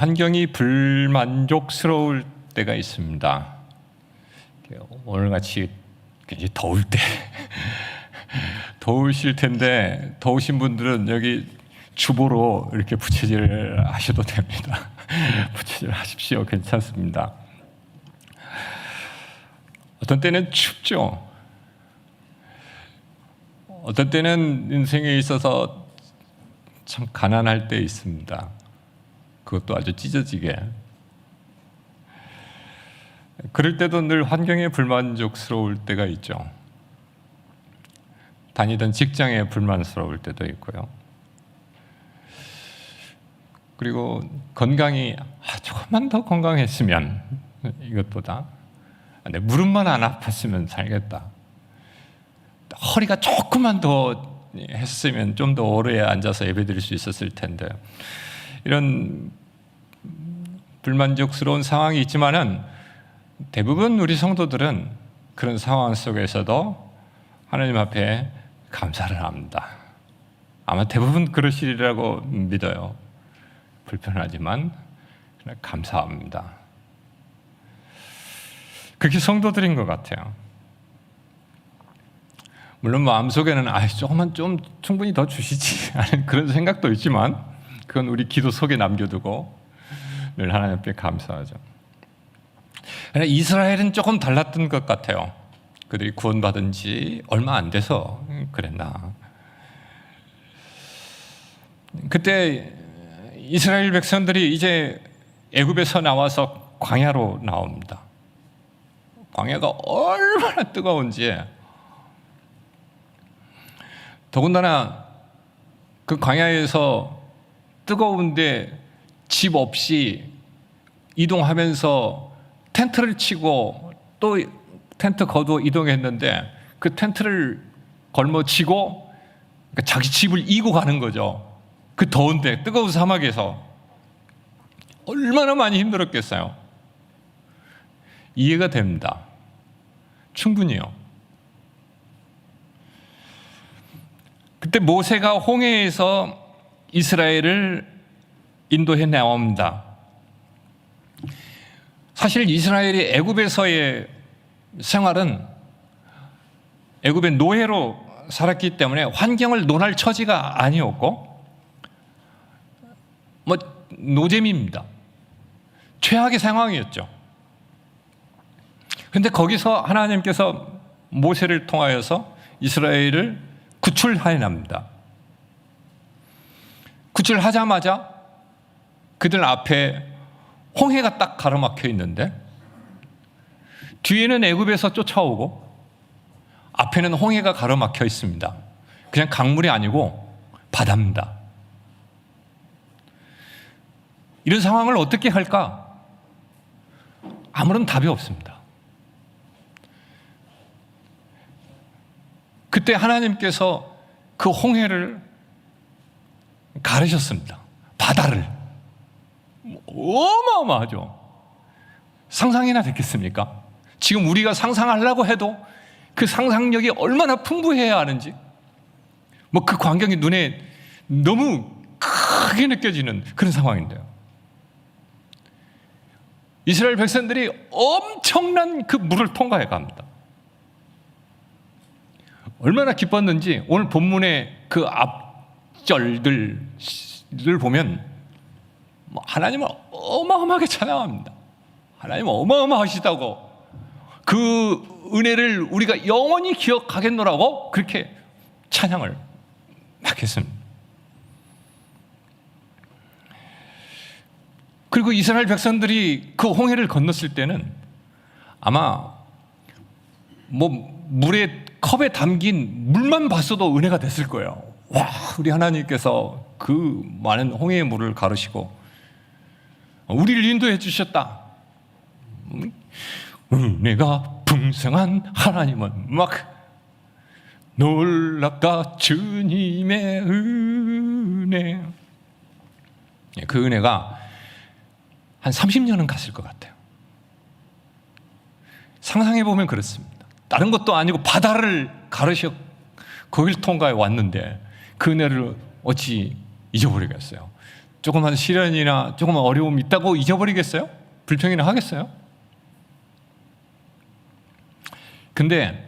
환경이 불만족스러울 때가 있습니다. 오늘 같이 굉장히 더울 때 더우실 텐데 더우신 분들은 여기 주보로 이렇게 부채질 하셔도 됩니다. 부채질 하십시오. 괜찮습니다. 어떤 때는 춥죠. 어떤 때는 인생에 있어서 참 가난할 때 있습니다. 그것도 아주 찢어지게. 그럴 때도 늘 환경에 불만족스러울 때가 있죠. 다니던 직장에 불만스러울 때도 있고요. 그리고 건강이 아, 조금만 더 건강했으면 이것보다 내 무릎만 안 아팠으면 살겠다. 허리가 조금만 더 했으면 좀 더 오래 앉아서 예배드릴 수 있었을 텐데 이런 불만족스러운 상황이 있지만은 대부분 우리 성도들은 그런 상황 속에서도 하나님 앞에 감사를 합니다. 아마 대부분 그러시리라고 믿어요. 불편하지만 감사합니다. 그렇게 성도들인 것 같아요. 물론 마음속에는 아 조금만 좀 충분히 더 주시지 하는 그런 생각도 있지만 그건 우리 기도 속에 남겨두고 늘 하나님 앞에 감사하죠. 이스라엘은 조금 달랐던 것 같아요. 그들이 구원받은 지 얼마 안 돼서 그랬나. 그때 이스라엘 백성들이 이제 애굽에서 나와서 광야로 나옵니다. 광야가 얼마나 뜨거운지 더군다나 그 광야에서 뜨거운데 집 없이 이동하면서 텐트를 치고 또 텐트 거두어 이동했는데 그 텐트를 걸머치고 그러니까 자기 집을 이고 가는 거죠. 그 더운데 뜨거운 사막에서 얼마나 많이 힘들었겠어요. 이해가 됩니다. 충분히요. 그때 모세가 홍해에서 이스라엘을 인도해 나옵니다. 사실 이스라엘이 애굽에서의 생활은 애굽의 노예로 살았기 때문에 환경을 논할 처지가 아니었고 뭐 노잼입니다. 최악의 상황이었죠. 근데 거기서 하나님께서 모세를 통하여서 이스라엘을 구출하여 납니다. 구출하자마자 그들 앞에 홍해가 딱 가로막혀 있는데 뒤에는 애굽에서 쫓아오고 앞에는 홍해가 가로막혀 있습니다. 그냥 강물이 아니고 바다입니다. 이런 상황을 어떻게 할까? 아무런 답이 없습니다. 그때 하나님께서 그 홍해를 가르셨습니다. 바다를. 어마어마하죠. 상상이나 됐겠습니까? 지금 우리가 상상하려고 해도 그 상상력이 얼마나 풍부해야 하는지, 뭐 그 광경이 눈에 너무 크게 느껴지는 그런 상황인데요. 이스라엘 백성들이 엄청난 그 물을 통과해 갑니다. 얼마나 기뻤는지 오늘 본문의 그 앞절들을 보면 뭐 하나님을 어마어마하게 찬양합니다. 하나님 어마어마하시다고 그 은혜를 우리가 영원히 기억하겠노라고 그렇게 찬양을 막 했습니다. 그리고 이스라엘 백성들이 그 홍해를 건넜을 때는 아마 뭐 물에 컵에 담긴 물만 봤어도 은혜가 됐을 거예요. 와, 우리 하나님께서 그 많은 홍해의 물을 가르시고 우리를 인도해 주셨다. 은혜가 풍성한 하나님은 막 놀랍다 주님의 은혜. 그 은혜가 한 30년은 갔을 것 같아요. 상상해 보면 그렇습니다. 다른 것도 아니고 바다를 가르셔 거길 통과해 왔는데 그 은혜를 어찌 잊어버리겠어요. 조그만 시련이나 조그만 어려움이 있다고 잊어버리겠어요? 불평이나 하겠어요? 근데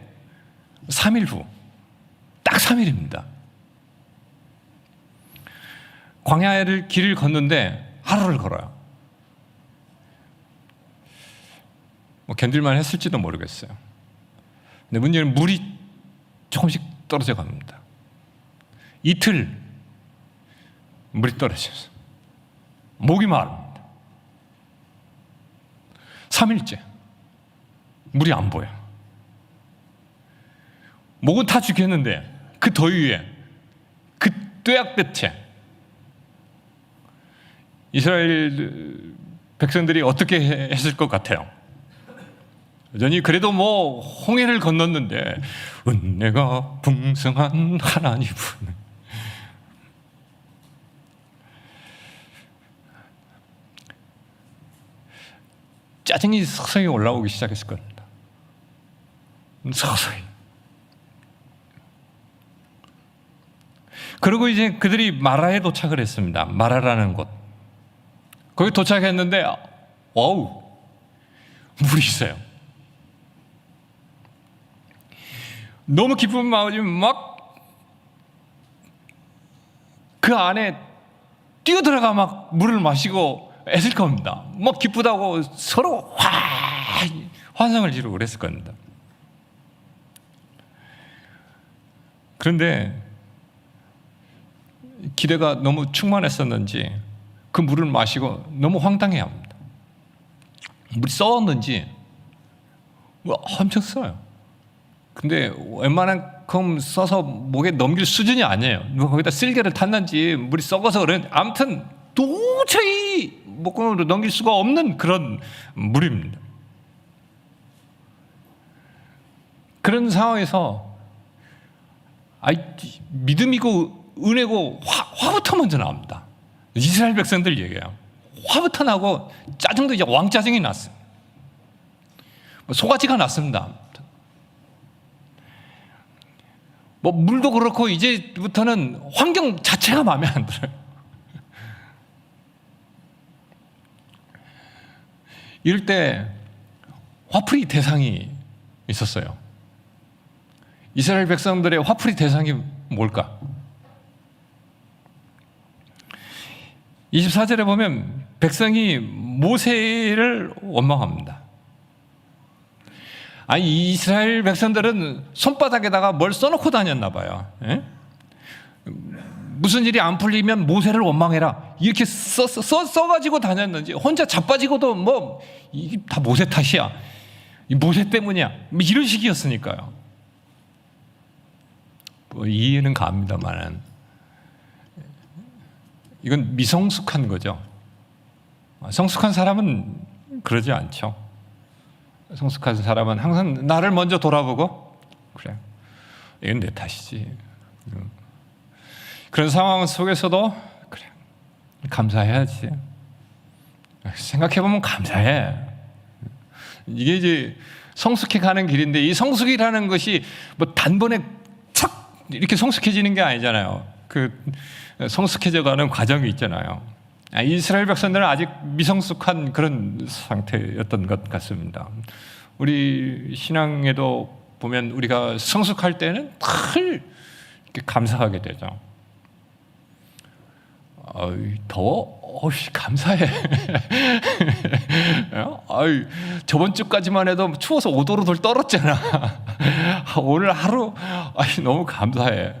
3일 후, 딱 3일입니다. 광야를 길을 걷는데 하루를 걸어요. 뭐 견딜만 했을지도 모르겠어요. 근데 문제는 물이 조금씩 떨어져 갑니다. 이틀 물이 떨어져서 목이 마릅니다. 3일째 물이 안 보여. 목은 다 죽겠는데 그 더위에 그 뙤약볕에 이스라엘 백성들이 어떻게 했을 것 같아요? 여전히 그래도 뭐 홍해를 건넜는데 은혜가 풍성한 하나님은 짜증이 서서히 올라오기 시작했을 겁니다. 서서히. 그리고 이제 그들이 마라에 도착을 했습니다. 마라라는 곳. 거기 도착했는데 어우 물이 있어요. 너무 기쁜 마음이 막 그 안에 뛰어들어가 막 물을 마시고 애쓸 겁니다. 막 기쁘다고 서로 화 환상을 지르고 그랬을 겁니다. 그런데 기대가 너무 충만했었는지 그 물을 마시고 너무 황당해 합니다. 물이 썩었는지 뭐 엄청 써요. 근데 웬만한큼 써서 목에 넘길 수준이 아니에요. 거기다 쓸개를 탔는지 물이 썩어서 그런 아무튼 도저히 목으로 넘길 수가 없는 그런 물입니다. 그런 상황에서 아이 믿음이고 은혜고 화, 화부터 먼저 나옵니다. 이스라엘 백성들 얘기해요. 화부터 나고 짜증도 이제 왕짜증이 났어요. 소가지가 났습니다. 뭐 물도 그렇고 이제부터는 환경 자체가 마음에 안 들어요. 이럴 때 화풀이 대상이 있었어요. 이스라엘 백성들의 화풀이 대상이 뭘까? 24절에 보면 백성이 모세를 원망합니다. 아니 이스라엘 백성들은 손바닥에다가 뭘 써놓고 다녔나 봐요. 예? 무슨 일이 안 풀리면 모세를 원망해라. 이렇게 써, 써, 써가지고 다녔는지 혼자 자빠지고도 뭐 이게 다 모세 탓이야. 이 모세 때문이야. 뭐 이런 식이었으니까요. 뭐 이해는 갑니다만은. 이건 미성숙한 거죠. 성숙한 사람은 그러지 않죠. 성숙한 사람은 항상 나를 먼저 돌아보고 그래. 이건 내 탓이지 그런 상황 속에서도 그래 감사해야지 생각해 보면 감사해 이게 이제 성숙해 가는 길인데 이 성숙이라는 것이 뭐 단번에 착 이렇게 성숙해지는 게 아니잖아요 그 성숙해져 가는 과정이 있잖아요 아, 이스라엘 백성들은 아직 미성숙한 그런 상태였던 것 같습니다. 우리 신앙에도 보면 우리가 성숙할 때는 늘 감사하게 되죠. 어이, 더워? 어이, 감사해. 어이, 저번 주까지만 해도 추워서 5도로 돌 떨었잖아. 오늘 하루, 어이, 너무 감사해.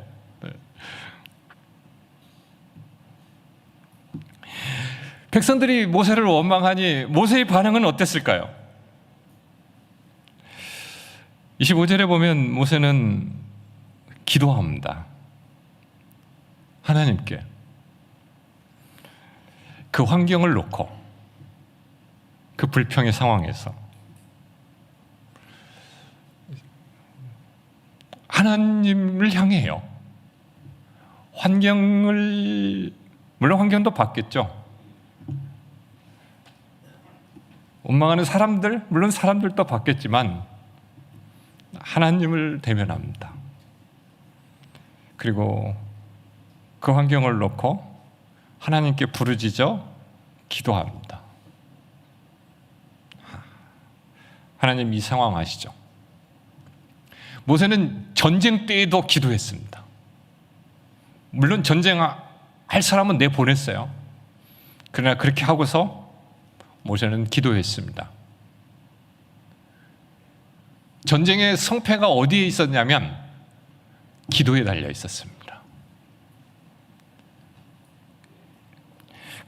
백성들이 모세를 원망하니 모세의 반응은 어땠을까요? 25절에 보면 모세는 기도합니다. 하나님께 그 환경을 놓고 그 불평의 상황에서 하나님을 향해요. 환경을 물론 환경도 바뀌었죠. 원망하는 사람들, 물론 사람들도 받겠지만 하나님을 대면합니다. 그리고 그 환경을 놓고 하나님께 부르짖어 기도합니다. 하나님 이 상황 아시죠? 모세는 전쟁 때에도 기도했습니다. 물론 전쟁할 사람은 내 보냈어요. 그러나 그렇게 하고서 모세는 기도했습니다. 전쟁의 성패가 어디에 있었냐면 기도에 달려 있었습니다.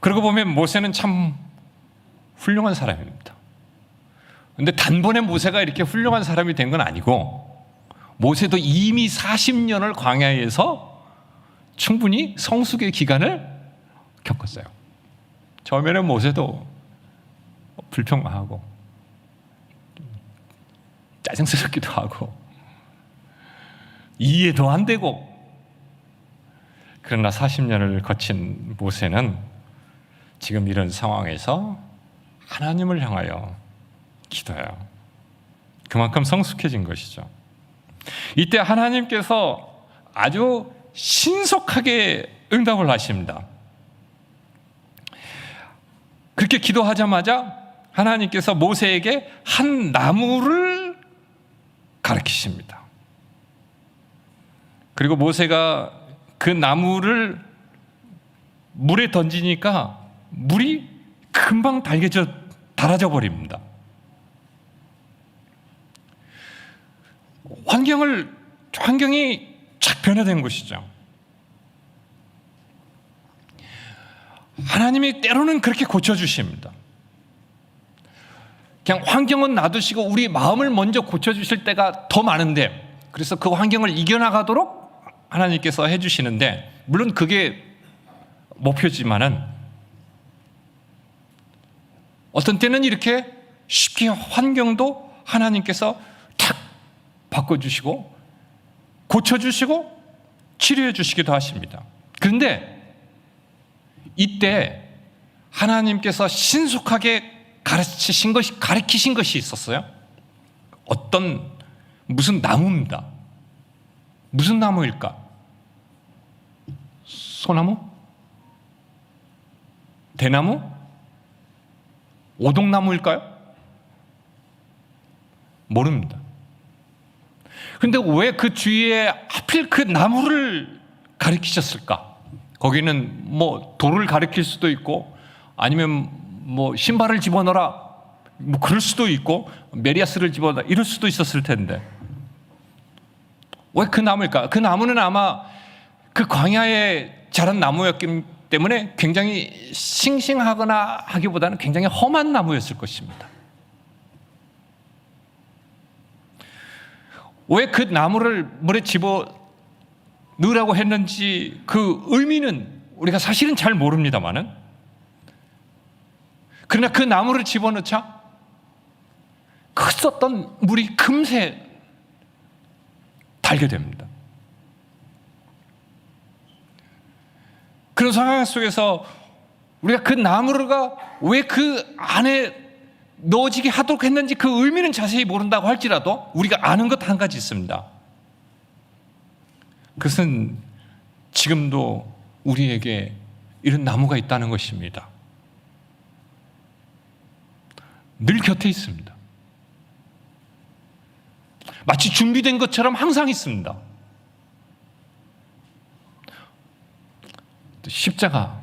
그러고 보면 모세는 참 훌륭한 사람입니다. 근데 단번에 모세가 이렇게 훌륭한 사람이 된 건 아니고 모세도 이미 40년을 광야에서 충분히 성숙의 기간을 겪었어요. 처음에는 모세도 불평하고 짜증스럽기도 하고 이해도 안 되고 그러나 40년을 거친 모세는 지금 이런 상황에서 하나님을 향하여 기도해요. 그만큼 성숙해진 것이죠. 이때 하나님께서 아주 신속하게 응답을 하십니다. 그렇게 기도하자마자 하나님께서 모세에게 한 나무를 가르치십니다. 그리고 모세가 그 나무를 물에 던지니까 물이 금방 달개져 달아져 버립니다. 환경을 환경이 착 변화된 것이죠. 하나님이 때로는 그렇게 고쳐 주십니다. 그냥 환경은 놔두시고 우리 마음을 먼저 고쳐 주실 때가 더 많은데 그래서 그 환경을 이겨나가도록 하나님께서 해 주시는데 물론 그게 목표지만은 어떤 때는 이렇게 쉽게 환경도 하나님께서 탁 바꿔주시고 고쳐주시고 치료해 주시기도 하십니다. 그런데 이때 하나님께서 신속하게 가르치신 것이 가르치신 것이 있었어요. 어떤 무슨 나무입니다. 무슨 나무일까? 소나무? 대나무? 오동나무일까요? 모릅니다. 근데 왜 그 주위에 하필 그 나무를 가리키셨을까? 거기는 뭐 돌을 가리킬 수도 있고 아니면 뭐 신발을 집어넣어라 뭐 그럴 수도 있고 메리아스를 집어넣어 이럴 수도 있었을 텐데 왜 그 나무일까? 그 나무는 아마 그 광야에 자란 나무였기 때문에 굉장히 싱싱하거나 하기보다는 굉장히 험한 나무였을 것입니다. 왜 그 나무를 물에 집어 넣으라고 했는지 그 의미는 우리가 사실은 잘 모릅니다만은 그러나 그 나무를 집어넣자 그 썼던 물이 금세 달게 됩니다. 그런 상황 속에서 우리가 그 나무가 왜 그 안에 넣어지게 하도록 했는지 그 의미는 자세히 모른다고 할지라도 우리가 아는 것 한 가지 있습니다. 그것은 지금도 우리에게 이런 나무가 있다는 것입니다. 늘 곁에 있습니다. 마치 준비된 것처럼 항상 있습니다. 십자가입니다.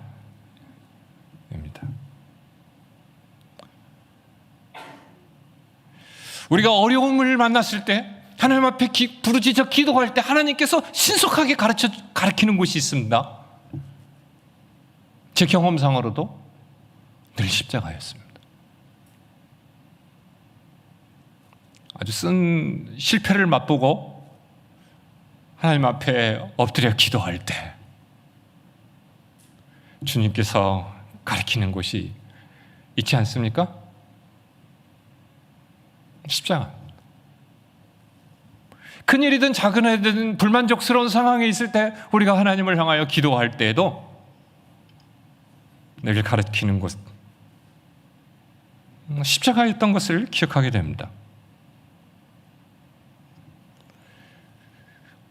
우리가 어려움을 만났을 때 하나님 앞에 기, 부르짖어 기도할 때 하나님께서 신속하게 가르쳐 가르치는 곳이 있습니다. 제 경험상으로도 늘 십자가였습니다. 아주 쓴 실패를 맛보고 하나님 앞에 엎드려 기도할 때 주님께서 가르치는 곳이 있지 않습니까? 십자가. 큰 일이든 작은 일이든 불만족스러운 상황에 있을 때 우리가 하나님을 향하여 기도할 때에도 늘 가르치는 곳 십자가였던 것을 기억하게 됩니다.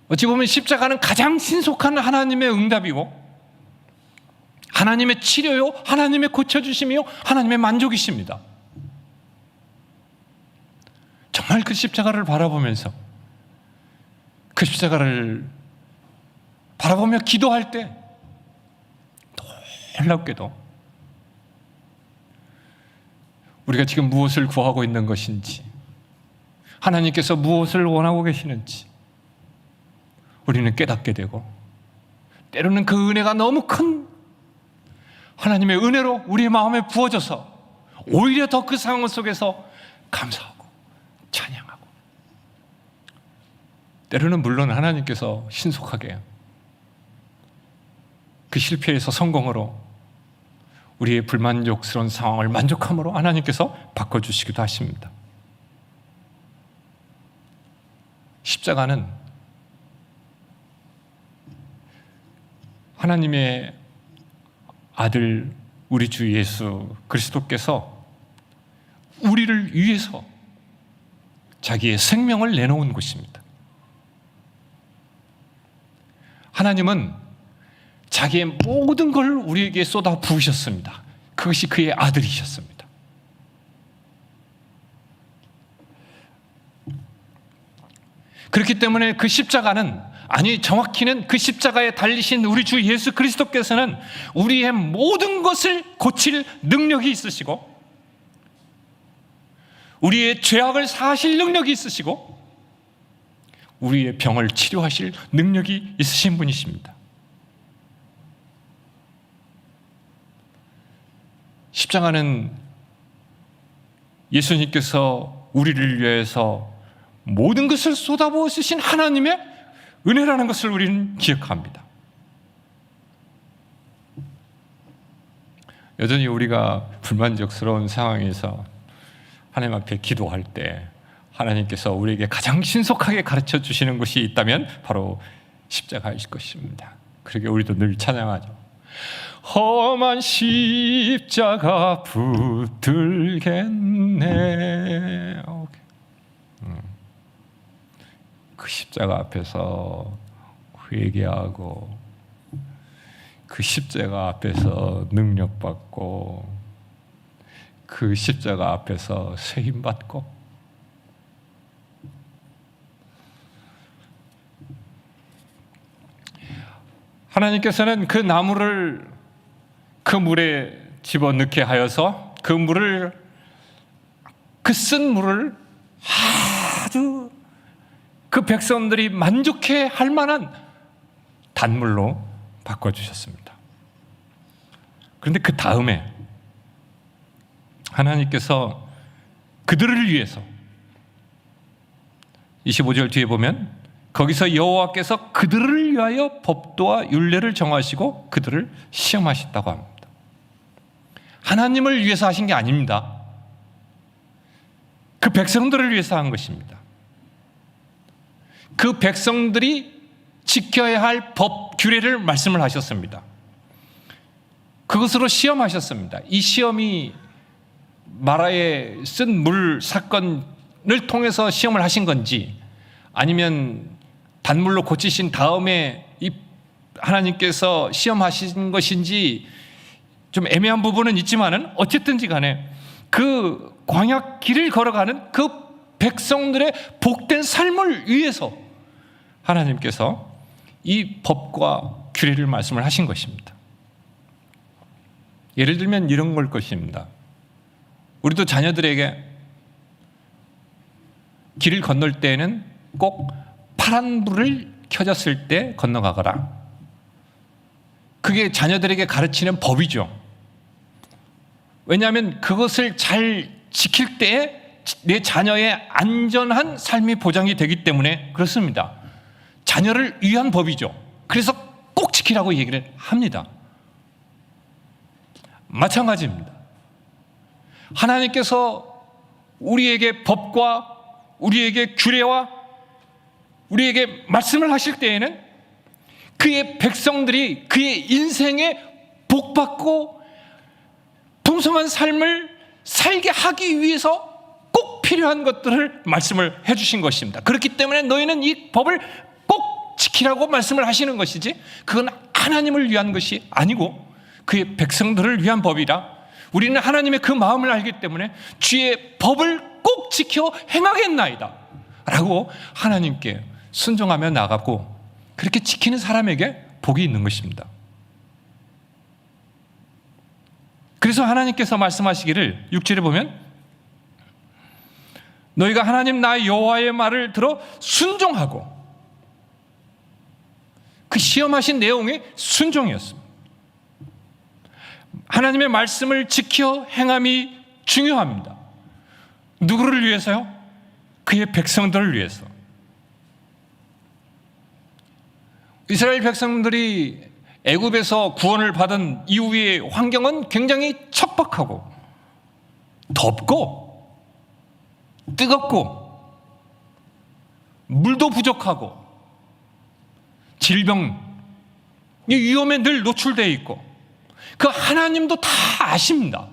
어찌 보면 십자가는 가장 신속한 하나님의 응답이고 하나님의 치료요, 하나님의 고쳐주심이요, 하나님의 만족이십니다. 정말 그 십자가를 바라보면서 그 십자가를 바라보며 기도할 때 놀랍게도 우리가 지금 무엇을 구하고 있는 것인지 하나님께서 무엇을 원하고 계시는지 우리는 깨닫게 되고 때로는 그 은혜가 너무 큰 하나님의 은혜로 우리의 마음에 부어져서 오히려 더 그 상황 속에서 감사하고 찬양하고 때로는 물론 하나님께서 신속하게 그 실패에서 성공으로 우리의 불만족스러운 상황을 만족함으로 하나님께서 바꿔주시기도 하십니다. 십자가는 하나님의 아들 우리 주 예수 그리스도께서 우리를 위해서 자기의 생명을 내놓은 곳입니다. 하나님은 자기의 모든 걸 우리에게 쏟아 부으셨습니다. 그것이 그의 아들이셨습니다. 그렇기 때문에 그 십자가는 아니 정확히는 그 십자가에 달리신 우리 주 예수 그리스도께서는 우리의 모든 것을 고칠 능력이 있으시고 우리의 죄악을 사하실 능력이 있으시고 우리의 병을 치료하실 능력이 있으신 분이십니다. 십자가는 예수님께서 우리를 위해서 모든 것을 쏟아부어 쓰신 하나님의 은혜라는 것을 우리는 기억합니다. 여전히 우리가 불만족스러운 상황에서 하나님 앞에 기도할 때 하나님께서 우리에게 가장 신속하게 가르쳐 주시는 것이 있다면 바로 십자가일 것입니다. 그러게 우리도 늘 찬양하죠. 험한 십자가 붙들겠네. 오케이. 음. 그 십자가 앞에서 회개하고 그 십자가 앞에서 능력받고 그 십자가 앞에서 세임 받고 하나님께서는 그 나무를 그 물에 집어 넣게 하여서 그 물을 그 쓴 물을 아주 그 백성들이 만족해 할 만한 단물로 바꿔 주셨습니다. 그런데 그 다음에 하나님께서 그들을 위해서 25절 뒤에 보면 거기서 여호와께서 그들을 위하여 법도와 율례를 정하시고 그들을 시험하셨다고 합니다. 하나님을 위해서 하신 게 아닙니다. 그 백성들을 위해서 한 것입니다. 그 백성들이 지켜야 할 법, 규례를 말씀을 하셨습니다. 그것으로 시험하셨습니다. 이 시험이 마라에 쓴 물 사건을 통해서 시험을 하신 건지 아니면 단물로 고치신 다음에 이 하나님께서 시험하신 것인지 좀 애매한 부분은 있지만은 어쨌든지 간에 그 광야 길을 걸어가는 그 백성들의 복된 삶을 위해서 하나님께서 이 법과 규례를 말씀을 하신 것입니다. 예를 들면 이런 걸 것입니다. 우리도 자녀들에게 길을 건널 때에는 꼭 파란 불을 켜졌을 때 건너가거라. 그게 자녀들에게 가르치는 법이죠. 왜냐하면 그것을 잘 지킬 때에 내 자녀의 안전한 삶이 보장이 되기 때문에 그렇습니다. 자녀를 위한 법이죠. 그래서 꼭 지키라고 얘기를 합니다. 마찬가지입니다. 하나님께서 우리에게 법과 우리에게 규례와 우리에게 말씀을 하실 때에는 그의 백성들이 그의 인생에 복받고 풍성한 삶을 살게 하기 위해서 꼭 필요한 것들을 말씀을 해주신 것입니다. 그렇기 때문에 너희는 이 법을 꼭 지키라고 말씀을 하시는 것이지 그건 하나님을 위한 것이 아니고 그의 백성들을 위한 법이라 우리는 하나님의 그 마음을 알기 때문에 주의 법을 꼭 지켜 행하겠나이다. 라고 하나님께 순종하며 나가고 그렇게 지키는 사람에게 복이 있는 것입니다. 그래서 하나님께서 말씀하시기를 6절에 보면 너희가 하나님 나의 여호와의 말을 들어 순종하고 그 시험하신 내용이 순종이었습니다. 하나님의 말씀을 지켜 행함이 중요합니다. 누구를 위해서요? 그의 백성들을 위해서. 이스라엘 백성들이 애굽에서 구원을 받은 이후의 환경은 굉장히 척박하고 덥고 뜨겁고 물도 부족하고 질병 위험에 늘 노출되어 있고 그 하나님도 다 아십니다.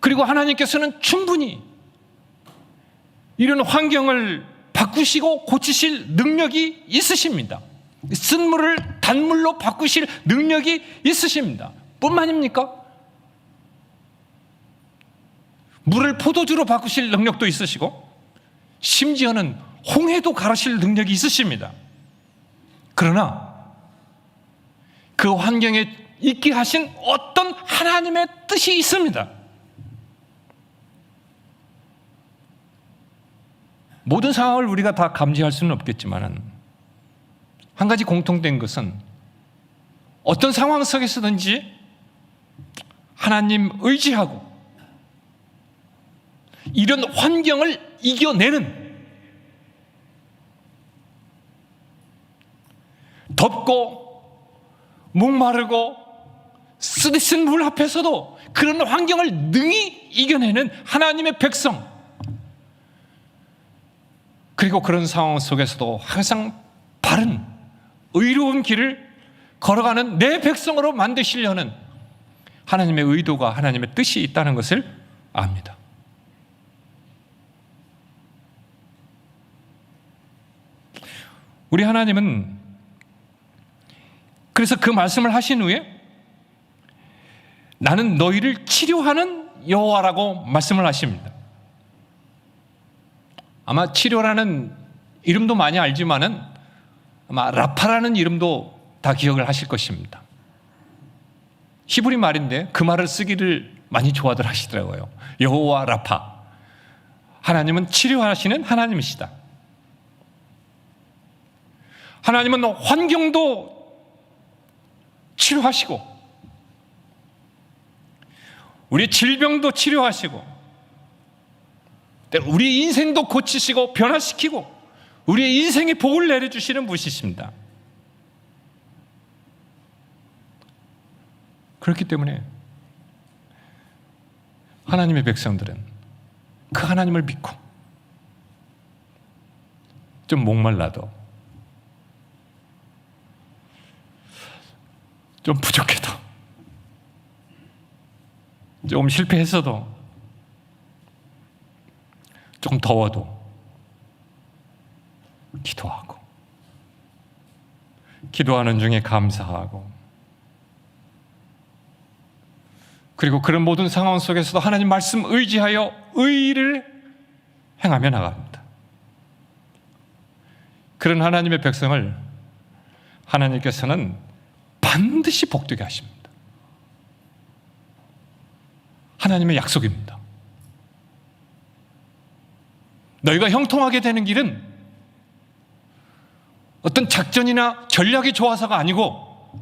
그리고 하나님께서는 충분히 이런 환경을 바꾸시고 고치실 능력이 있으십니다. 쓴물을 단물로 바꾸실 능력이 있으십니다. 뿐만입니까? 물을 포도주로 바꾸실 능력도 있으시고 심지어는 홍해도 가르실 능력이 있으십니다. 그러나 그 환경에 있게 하신 어떤 하나님의 뜻이 있습니다. 모든 상황을 우리가 다 감지할 수는 없겠지만 한 가지 공통된 것은 어떤 상황 속에서든지 하나님 의지하고 이런 환경을 이겨내는 덥고 목마르고 쓰디쓴 물 앞에서도 그런 환경을 능히 이겨내는 하나님의 백성 그리고 그런 상황 속에서도 항상 바른 의로운 길을 걸어가는 내 백성으로 만드시려는 하나님의 의도가 하나님의 뜻이 있다는 것을 압니다. 우리 하나님은 그래서 그 말씀을 하신 후에 나는 너희를 치료하는 여호와라고 말씀을 하십니다. 아마 치료라는 이름도 많이 알지만은 아마 라파라는 이름도 다 기억을 하실 것입니다. 히브리 말인데 그 말을 쓰기를 많이 좋아들 하시더라고요. 여호와 라파. 하나님은 치료하시는 하나님이시다. 하나님은 환경도 치료하시고 우리 질병도 치료하시고 우리 인생도 고치시고 변화시키고 우리의 인생의 복을 내려주시는 분이십니다. 그렇기 때문에 하나님의 백성들은 그 하나님을 믿고 좀 목말라도 좀 부족해도. 조금 실패했어도. 조금 더워도. 기도하고. 기도하는 중에 감사하고. 그리고 그런 모든 상황 속에서도 하나님 말씀 의지하여 의를 행하며 나갑니다. 그런 하나님의 백성을 하나님께서는 반드시 복되게 하십니다. 하나님의 약속입니다. 너희가 형통하게 되는 길은 어떤 작전이나 전략이 좋아서가 아니고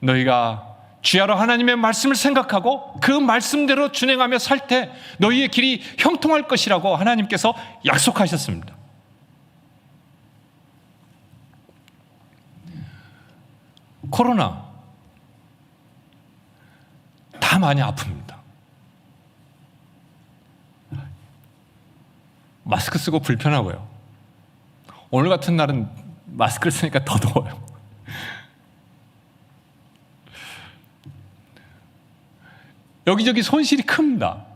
너희가 주야로 하나님의 말씀을 생각하고 그 말씀대로 준행하며 살 때 너희의 길이 형통할 것이라고 하나님께서 약속하셨습니다. 코로나 다 많이 아픕니다. 마스크 쓰고 불편하고요. 오늘 같은 날은 마스크를 쓰니까 더 더워요. 여기저기 손실이 큽니다.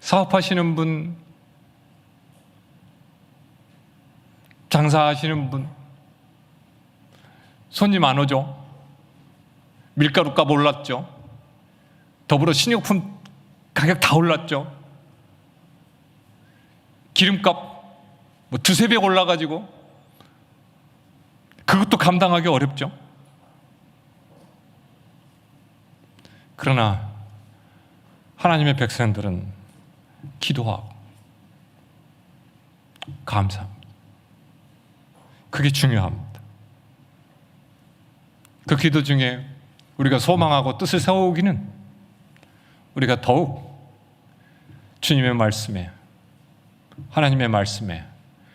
사업하시는 분, 장사하시는 분, 손님 안 오죠? 밀가루 값 올랐죠? 더불어 식료품 가격 다 올랐죠? 기름값 뭐 두세 배 올라가지고 그것도 감당하기 어렵죠? 그러나 하나님의 백성들은 기도하고 감사합니다. 그게 중요합니다. 그 기도 중에 우리가 소망하고 뜻을 세우기는 우리가 더욱 주님의 말씀에 하나님의 말씀에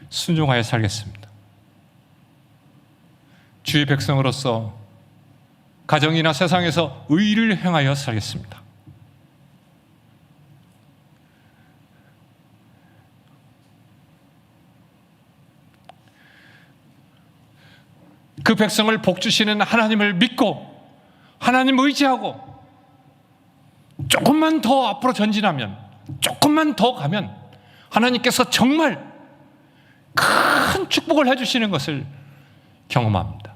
순종하여 살겠습니다. 주의 백성으로서 가정이나 세상에서 의를 행하여 살겠습니다. 그 백성을 복주시는 하나님을 믿고 하나님 의지하고 조금만 더 앞으로 전진하면 조금만 더 가면 하나님께서 정말 큰 축복을 해주시는 것을 경험합니다.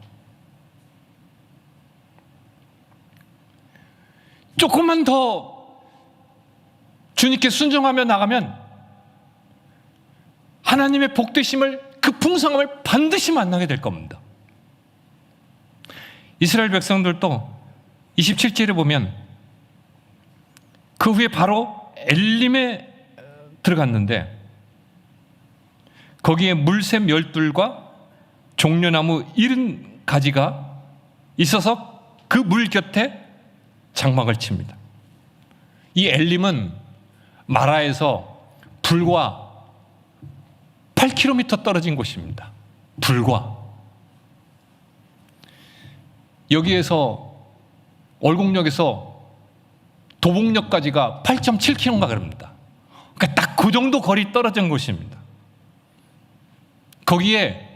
조금만 더 주님께 순종하며 나가면 하나님의 복되심을 그 풍성함을 반드시 만나게 될 겁니다. 이스라엘 백성들도 27절에 보면 그 후에 바로 엘림에 들어갔는데 거기에 물샘 열둘과 종려나무 일흔 가지가 있어서 그 물 곁에 장막을 칩니다. 이 엘림은 마라에서 불과 8km 떨어진 곳입니다. 불과 여기에서 월곡역에서 도봉역까지가 8.7km가 그럽니다. 그러니까 딱 그 정도 거리 떨어진 곳입니다. 거기에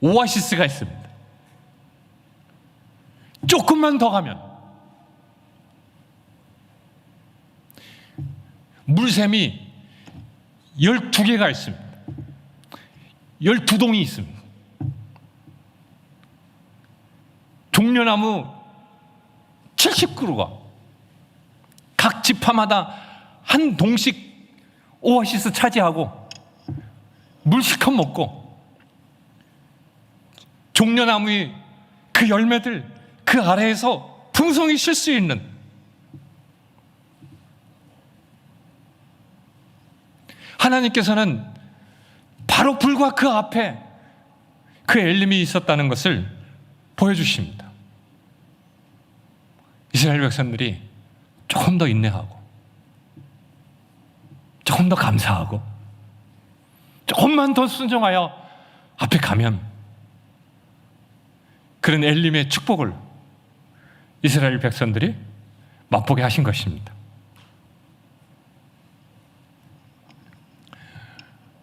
오아시스가 있습니다. 조금만 더 가면 물샘이 12개가 있습니다. 12동이 있습니다. 종려나무 70그루가 각 지파마다 한 동씩 오아시스 차지하고 물 실컷 먹고 종려나무의 그 열매들 그 아래에서 풍성히 쉴 수 있는 하나님께서는 바로 불과 그 앞에 그 엘림이 있었다는 것을 보여주십니다. 이스라엘 백성들이 조금 더 인내하고, 조금 더 감사하고, 조금만 더 순종하여 앞에 가면 그런 엘림의 축복을 이스라엘 백성들이 맛보게 하신 것입니다.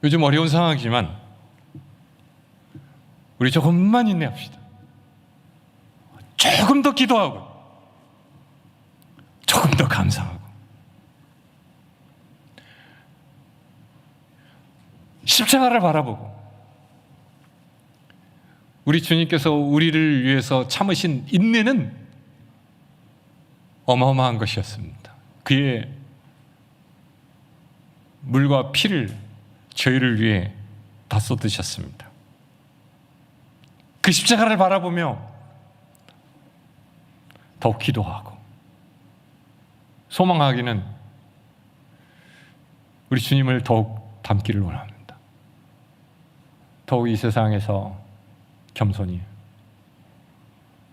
요즘 어려운 상황이지만 우리 조금만 인내합시다. 조금 더 기도하고 조금 더 감사하고 십자가를 바라보고 우리 주님께서 우리를 위해서 참으신 인내는 어마어마한 것이었습니다. 그의 물과 피를 저희를 위해 다 쏟으셨습니다. 그 십자가를 바라보며 더욱 기도하고 소망하기는 우리 주님을 더욱 닮기를 원합니다. 더욱 이 세상에서 겸손히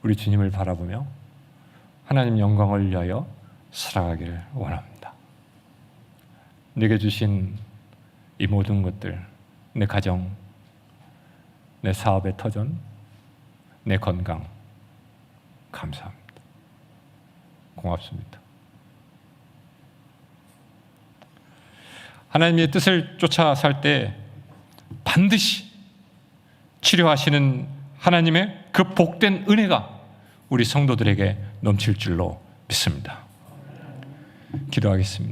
우리 주님을 바라보며 하나님 영광을 위하여 살아가기를 원합니다. 내게 주신 이 모든 것들, 내 가정, 내 사업의 터전, 내 건강, 감사합니다. 고맙습니다. 하나님의 뜻을 쫓아 살 때 반드시 치료하시는 하나님의 그 복된 은혜가 우리 성도들에게 넘칠 줄로 믿습니다. 기도하겠습니다.